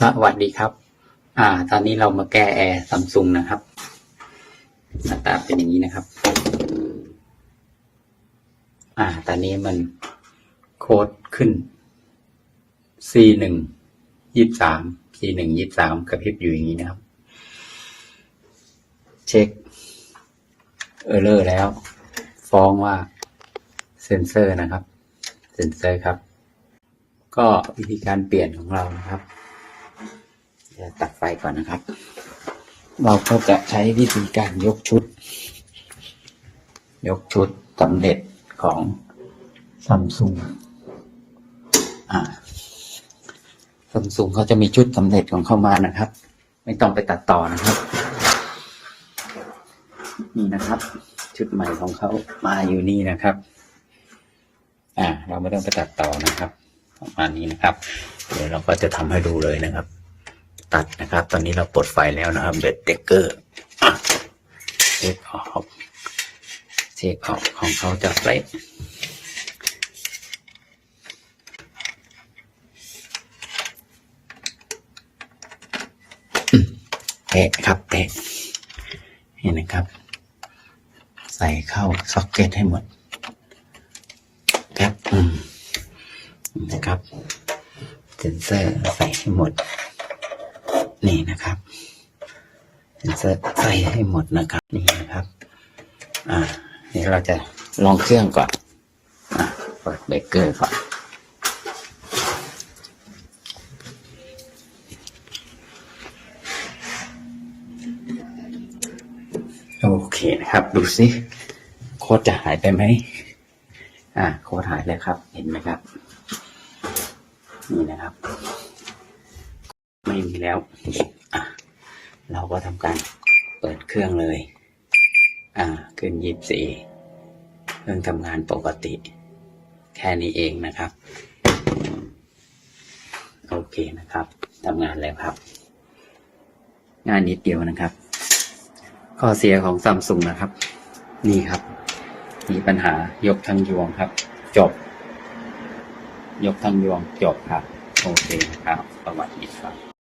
สวัสดีครับ อ่า ตอนนี้เรามาแก้แอร์ซัมซุงนะครับ หน้าตาเป็นอย่างนี้นะครับ อ่า ตอนนี้มันโค้ดขึ้น C หนึ่งยี่สาม C หนึ่งยี่สามกระพริบอยู่อย่างนี้นะครับ เช็คเออร์เลอร์แล้ว ฟ้องว่าเซนเซอร์นะครับ เซนเซอร์ครับ ก็วิธีการเปลี่ยนของเรานะครับ เดี๋ยวตัดไฟก่อนนะครับ เราก็จะใช้วิธีการยกชุด ยกชุดสำเร็จของซัมซุงอ่าซัมซุงเขาจะมีชุดสำเร็จของเขามานะครับ ไม่ต้องไปตัดต่อนะครับนี่นะครับ ชุดใหม่ของเขามาอยู่นี่นะครับ อ่า เราไม่ต้องไปตัดต่อนะครับ ประมาณนี้นะครับ เดี๋ยวเราก็จะทำให้ดูเลยนะครับ ตัดนะครับ ตอนนี้เราปลดไฟแล้วนะครับเบดเดกเกอร์เช็คออกเช็คออกของเขาจะเละอืมเตะครับเตะนี่นะครับ ใส่เข้าซ็อกเก็ตให้หมดครับอืมนะครับเซนเซอร์ใส่ให้หมด นี่นะครับใส่ให้หมดนะครับ นี่นะครับ อ่าเดี๋ยวเราจะลองเครื่องก่อน อะเปิดเบรกเกอร์ก่อนโอเคนะครับ ดูสิโค้ดจะหายไปไหมอ่าโค้ดหายแล้วครับ เห็นไหมครับ นี่นะครับ ไม่มีแล้ว เราก็ทำการเปิดเครื่องเลย อ่า ขึ้นยีิบสี่เครื่องทำงานปกติ แค่นี้เองนะครับ โอเคนะครับทำงานแล้วครับ งานนิดเดียวนะครับ ข้อเสียของซัมซุงนะครับ นี่ครับ มีปัญหายกทั้งยวงครับ จบ ยกทั้งยวงจบครับ โอเคนะครับสวัสดีกครับ